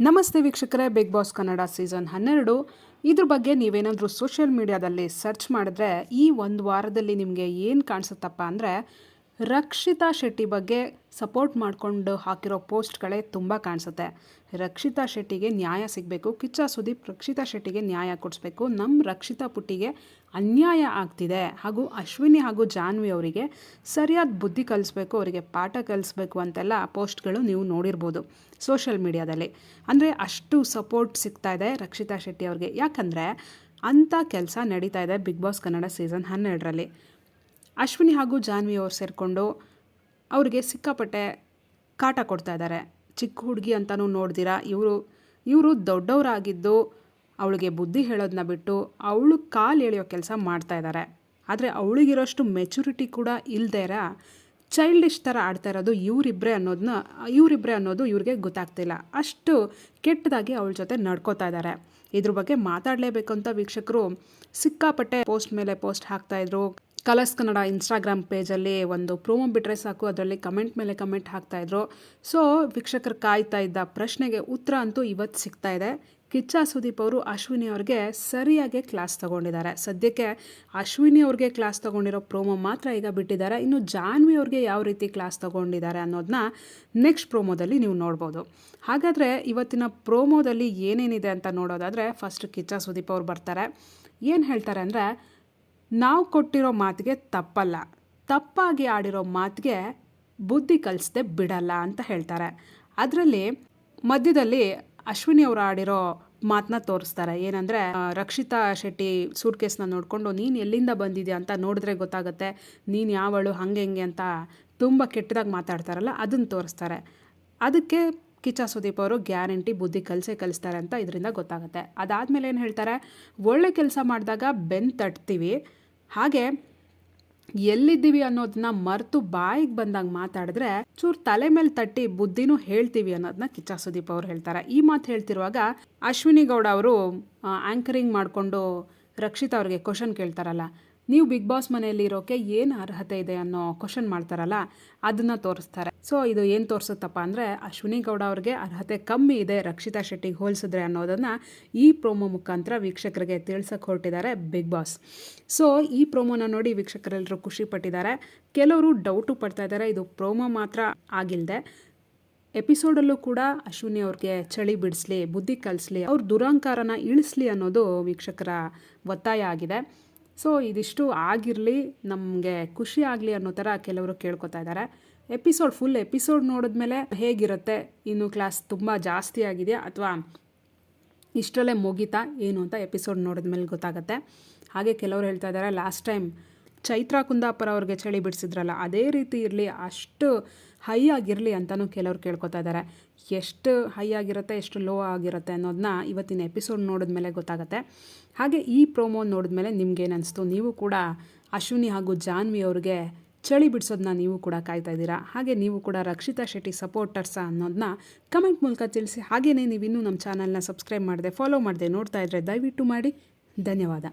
ನಮಸ್ತೆ ವೀಕ್ಷಕರೇ big boss Kannada season ಹನ್ನೆರಡು. ಇದ್ರ ಬಗ್ಗೆ ನೀವೇನಾದರೂ ಸೋಷಿಯಲ್ ಮೀಡಿಯಾದಲ್ಲಿ ಸರ್ಚ್ ಮಾಡಿದ್ರೆ ಈ ಒಂದು ವಾರದಲ್ಲಿ ನಿಮಗೆ ಏನು ಕಾಣಿಸುತ್ತಪ್ಪ ಅಂದರೆ ರಕ್ಷಿತಾ ಶೆಟ್ಟಿ ಬಗ್ಗೆ ಸಪೋರ್ಟ್ ಮಾಡಿಕೊಂಡು ಹಾಕಿರೋ ಪೋಸ್ಟ್ಗಳೇ ತುಂಬ ಕಾಣಿಸುತ್ತೆ. ರಕ್ಷಿತಾ ಶೆಟ್ಟಿಗೆ ನ್ಯಾಯ ಸಿಗಬೇಕು. ಕಿಚ್ಚ ಸುದೀಪ್ ರಕ್ಷಿತಾ ಶೆಟ್ಟಿಗೆ ನ್ಯಾಯ ಕೊಡಿಸ್ಬೇಕು. ನಮ್ಮ ರಕ್ಷಿತಾ ಪುಟ್ಟಿಗೆ ಅನ್ಯಾಯ ಆಗ್ತಿದೆ. ಹಾಗೂ ಅಶ್ವಿನಿ ಹಾಗೂ ಜಾನ್ವಿ ಅವರಿಗೆ ಸರಿಯಾದ ಬುದ್ಧಿ ಕಲಿಸ್ಬೇಕು, ಅವರಿಗೆ ಪಾಠ ಕಲಿಸ್ಬೇಕು ಅಂತೆಲ್ಲ ಪೋಸ್ಟ್ಗಳು ನೀವು ನೋಡಿರ್ಬೋದು ಸೋಷಿಯಲ್ ಮೀಡಿಯಾದಲ್ಲಿ. ಅಂದರೆ ಅಷ್ಟು ಸಪೋರ್ಟ್ ಸಿಗ್ತಾ ಇದೆ ರಕ್ಷಿತಾ ಶೆಟ್ಟಿ ಅವ್ರಿಗೆ. ಯಾಕಂದರೆ ಅಂಥ ಕೆಲಸ ನಡೀತಾ ಇದೆ ಬಿಗ್ ಬಾಸ್ ಕನ್ನಡ ಸೀಸನ್ ಹನ್ನೆರಡರಲ್ಲಿ. ಅಶ್ವಿನಿ ಹಾಗೂ ಜಾನ್ವಿ ಅವ್ರು ಸೇರಿಕೊಂಡು ಅವರಿಗೆ ಸಿಕ್ಕಾಪಟ್ಟೆ ಕಾಟ ಕೊಡ್ತಾ ಇದ್ದಾರೆ. ಚಿಕ್ಕ ಹುಡುಗಿ ಅಂತಲೂ ನೋಡ್ದಿರಾ, ಇವರು ಇವರು ದೊಡ್ಡವರಾಗಿದ್ದು ಅವಳಿಗೆ ಬುದ್ಧಿ ಹೇಳೋದನ್ನ ಬಿಟ್ಟು ಅವಳು ಕಾಲು ಎಳೆಯೋ ಕೆಲಸ ಮಾಡ್ತಾ ಇದ್ದಾರೆ. ಆದರೆ ಅವಳಿಗಿರೋಷ್ಟು ಮೆಚುರಿಟಿ ಕೂಡ ಇಲ್ದೇರ ಚೈಲ್ಡಿಶ್ ಥರ ಆಡ್ತಾ ಇರೋದು ಇವರಿಬ್ಬರೇ ಅನ್ನೋದನ್ನ ಇವರಿಬ್ಬರೇ ಅನ್ನೋದು ಇವ್ರಿಗೆ ಗೊತ್ತಾಗ್ತಿಲ್ಲ. ಅಷ್ಟು ಕೆಟ್ಟದಾಗಿ ಅವಳ ಜೊತೆ ನಡ್ಕೋತಾ ಇದ್ದಾರೆ. ಇದ್ರ ಬಗ್ಗೆ ಮಾತಾಡಲೇಬೇಕು ಅಂತ ವೀಕ್ಷಕರು ಸಿಕ್ಕಾಪಟ್ಟೆ ಪೋಸ್ಟ್ ಮೇಲೆ ಪೋಸ್ಟ್ ಹಾಕ್ತಾಯಿದ್ರು ಕಲರ್ಸ್ ಕನ್ನಡ ಇನ್ಸ್ಟಾಗ್ರಾಮ್ ಪೇಜಲ್ಲಿ ಒಂದು ಪ್ರೋಮೋ ಬಿಟ್ಟರೆ ಸಾಕು. ಅದರಲ್ಲಿ ಕಮೆಂಟ್ ಮೇಲೆ ಕಮೆಂಟ್ ಹಾಕ್ತಾಯಿದ್ರು ಸೊ ವೀಕ್ಷಕರು ಕಾಯ್ತಾ ಇದ್ದ ಪ್ರಶ್ನೆಗೆ ಉತ್ತರ ಅಂತೂ ಇವತ್ತು ಸಿಗ್ತಾ ಇದೆ. ಕಿಚ್ಚ ಸುದೀಪ್ ಅವರು ಅಶ್ವಿನಿ ಅವ್ರಿಗೆ ಸರಿಯಾಗಿ ಕ್ಲಾಸ್ ತಗೊಂಡಿದ್ದಾರೆ. ಸದ್ಯಕ್ಕೆ ಅಶ್ವಿನಿ ಅವ್ರಿಗೆ ಕ್ಲಾಸ್ ತಗೊಂಡಿರೋ ಪ್ರೋಮೋ ಮಾತ್ರ ಈಗ ಬಿಟ್ಟಿದ್ದಾರೆ. ಇನ್ನು ಜಾನ್ವಿ ಅವ್ರಿಗೆ ಯಾವ ರೀತಿ ಕ್ಲಾಸ್ ತಗೊಂಡಿದ್ದಾರೆ ಅನ್ನೋದನ್ನ ನೆಕ್ಸ್ಟ್ ಪ್ರೋಮೋದಲ್ಲಿ ನೀವು ನೋಡ್ಬೋದು. ಹಾಗಾದರೆ ಇವತ್ತಿನ ಪ್ರೋಮೋದಲ್ಲಿ ಏನೇನಿದೆ ಅಂತ ನೋಡೋದಾದರೆ ಫಸ್ಟ್ ಕಿಚ್ಚ ಸುದೀಪ್ ಅವ್ರು ಬರ್ತಾರೆ. ಏನು ಹೇಳ್ತಾರೆ ಅಂದರೆ ನಾವು ಕೊಟ್ಟಿರೋ ಮಾತಿಗೆ ತಪ್ಪಲ್ಲ. ತಪ್ಪಾಗಿ ಆಡಿರೋ ಮಾತಿಗೆ ಬುದ್ಧಿ ಕಲಿಸ್ದೆ ಬಿಡಲ್ಲ ಅಂತ ಹೇಳ್ತಾರೆ. ಅದರಲ್ಲಿ ಮಧ್ಯದಲ್ಲಿ ಅಶ್ವಿನಿ ಅವರು ಆಡಿರೋ ಮಾತನ್ನ ತೋರಿಸ್ತಾರೆ. ಏನಂದರೆ ರಕ್ಷಿತಾ ಶೆಟ್ಟಿ ಸೂಟ್ಕೇಸ್ನ ನೋಡಿಕೊಂಡು, ನೀನು ಎಲ್ಲಿಂದ ಬಂದಿದ್ಯಾ ಅಂತ ನೋಡಿದ್ರೆ ಗೊತ್ತಾಗುತ್ತೆ. ನೀನು ಯಾವಳು ಹಂಗೆ ಹೆಂಗೆ ಅಂತ ತುಂಬ ಕೆಟ್ಟದಾಗಿ ಮಾತಾಡ್ತಾರಲ್ಲ, ಅದನ್ನು ತೋರಿಸ್ತಾರೆ. ಅದಕ್ಕೆ ಕಿಚ್ಚ ಸುದೀಪ್ ಅವರು ಗ್ಯಾರಂಟಿ ಬುದ್ಧಿ ಕಲಿಸೇ ಕಲಿಸ್ತಾರೆ ಅಂತ ಇದರಿಂದ ಗೊತ್ತಾಗುತ್ತೆ. ಅದಾದಮೇಲೆ ಏನು ಹೇಳ್ತಾರೆ, ಒಳ್ಳೆ ಕೆಲಸ ಮಾಡಿದಾಗ ಬೆನ್ ತಟ್ತೀವಿ. ಹಾಗೆ ಎಲ್ಲಿದ್ದೀವಿ ಅನ್ನೋದನ್ನ ಮರೆತು ಬಾಯಿಗೆ ಬಂದಾಗ ಮಾತಾಡಿದ್ರೆ ಚೂರು ತಲೆ ಮೇಲೆ ತಟ್ಟಿ ಬುದ್ಧಿನೂ ಹೇಳ್ತೀವಿ ಅನ್ನೋದನ್ನ ಕಿಚ್ಚ ಸುದೀಪ್ ಅವ್ರು ಹೇಳ್ತಾರೆ. ಈ ಮಾತು ಹೇಳ್ತಿರುವಾಗ ಅಶ್ವಿನಿ ಗೌಡ ಅವರು ಆ್ಯಂಕರಿಂಗ್ ಮಾಡಿಕೊಂಡು ರಕ್ಷಿತ್ ಅವ್ರಿಗೆ ಕ್ವಶನ್ ಕೇಳ್ತಾರಲ್ಲ ನೀವು ಬಿಗ್ ಬಾಸ್ ಮನೆಯಲ್ಲಿ ಇರೋಕೆ ಏನು ಅರ್ಹತೆ ಇದೆ ಅನ್ನೋ ಕ್ವಶನ್ ಮಾಡ್ತಾರಲ್ಲ, ಅದನ್ನು ತೋರಿಸ್ತಾರೆ. ಸೊ ಇದು ಏನು ತೋರಿಸುತ್ತಪ್ಪ ಅಂದರೆ, ಅಶ್ವಿನಿ ಗೌಡ ಅವ್ರಿಗೆ ಅರ್ಹತೆ ಕಮ್ಮಿ ಇದೆ ರಕ್ಷಿತಾ ಶೆಟ್ಟಿಗೆ ಹೋಲಿಸಿದ್ರೆ ಅನ್ನೋದನ್ನು ಈ ಪ್ರೋಮೋ ಮುಖಾಂತರ ವೀಕ್ಷಕರಿಗೆ ತಿಳಿಸಕ್ಕೆ ಹೊರಟಿದ್ದಾರೆ ಬಿಗ್ ಬಾಸ್ ಸೊ ಈ ಪ್ರೋಮೋನ ನೋಡಿ ವೀಕ್ಷಕರೆಲ್ಲರೂ ಖುಷಿ ಪಟ್ಟಿದ್ದಾರೆ. ಕೆಲವರು ಡೌಟು ಪಡ್ತಾ ಇದ್ದಾರೆ, ಇದು ಪ್ರೋಮೋ ಮಾತ್ರ ಆಗಿಲ್ಲದೆ ಎಪಿಸೋಡಲ್ಲೂ ಕೂಡ ಅಶ್ವಿನಿ ಅವ್ರಿಗೆ ಚಳಿ ಬಿಡಿಸ್ಲಿ, ಬುದ್ಧಿ ಕಲಿಸ್ಲಿ, ಅವ್ರ ದುರಂಕಾರನ ಇಳಿಸ್ಲಿ ಅನ್ನೋದು ವೀಕ್ಷಕರ ಒತ್ತಾಯ ಆಗಿದೆ. ಸೊ ಇದಿಷ್ಟು ಆಗಿರಲಿ, ನಮಗೆ ಖುಷಿ ಆಗಲಿ ಅನ್ನೋ ಥರ ಕೆಲವರು ಕೇಳ್ಕೊತಾ ಇದ್ದಾರೆ. ಎಪಿಸೋಡ್ ಫುಲ್ ಎಪಿಸೋಡ್ ನೋಡಿದ್ಮೇಲೆ ಹೇಗಿರುತ್ತೆ? ಇನ್ನು ಕ್ಲಾಸ್ ತುಂಬ ಜಾಸ್ತಿ ಆಗಿದೆಯಾ ಅಥವಾ ಇಷ್ಟರಲ್ಲೇ ಮುಗಿತಾ ಏನು ಅಂತ ಎಪಿಸೋಡ್ ನೋಡಿದ್ಮೇಲೆ ಗೊತ್ತಾಗುತ್ತೆ. ಹಾಗೆ ಕೆಲವರು ಹೇಳ್ತಾ ಇದ್ದಾರೆ ಲಾಸ್ಟ್ ಟೈಮ್ ಚೈತ್ರಾ ಕುಂದಾಪುರ ಅವ್ರಿಗೆ ಚಳಿ ಬಿಡಿಸಿದ್ರಲ್ಲ, ಅದೇ ರೀತಿ ಇರಲಿ, ಅಷ್ಟು ಹೈ ಆಗಿರಲಿ ಅಂತಲೂ ಕೆಲವ್ರು ಕೇಳ್ಕೊತಾ ಇದ್ದಾರೆ ಎಷ್ಟು ಹೈ ಆಗಿರುತ್ತೆ, ಎಷ್ಟು ಲೋ ಆಗಿರುತ್ತೆ ಅನ್ನೋದನ್ನ ಇವತ್ತಿನ ಎಪಿಸೋಡ್ ನೋಡಿದ ಮೇಲೆ ಗೊತ್ತಾಗುತ್ತೆ. ಹಾಗೆ ಈ ಪ್ರೋಮೋ ನೋಡಿದ್ಮೇಲೆ ನಿಮ್ಗೇನು ಅನಿಸ್ತು ನೀವು ಕೂಡ ಅಶ್ವಿನಿ ಹಾಗೂ ಜಾನ್ವಿ ಅವ್ರಿಗೆ ಚಳಿ ಬಿಡಿಸೋದನ್ನ ನೀವು ಕೂಡ ಕಾಯ್ತಾ ಇದ್ದೀರಾ? ಹಾಗೆ ನೀವು ಕೂಡ ರಕ್ಷಿತಾ ಶೆಟ್ಟಿ ಸಪೋರ್ಟರ್ಸ ಅನ್ನೋದನ್ನ ಕಮೆಂಟ್ ಮೂಲಕ ತಿಳಿಸಿ. ಹಾಗೆಯೇ ನೀವು ಇನ್ನೂ ನಮ್ಮ ಚಾನಲ್ನ ಸಬ್ಸ್ಕ್ರೈಬ್ ಮಾಡಿದೆ ಫಾಲೋ ಮಾಡಿದೆ ನೋಡ್ತಾ ಇದ್ದರೆ ದಯವಿಟ್ಟು ಮಾಡಿ. ಧನ್ಯವಾದ.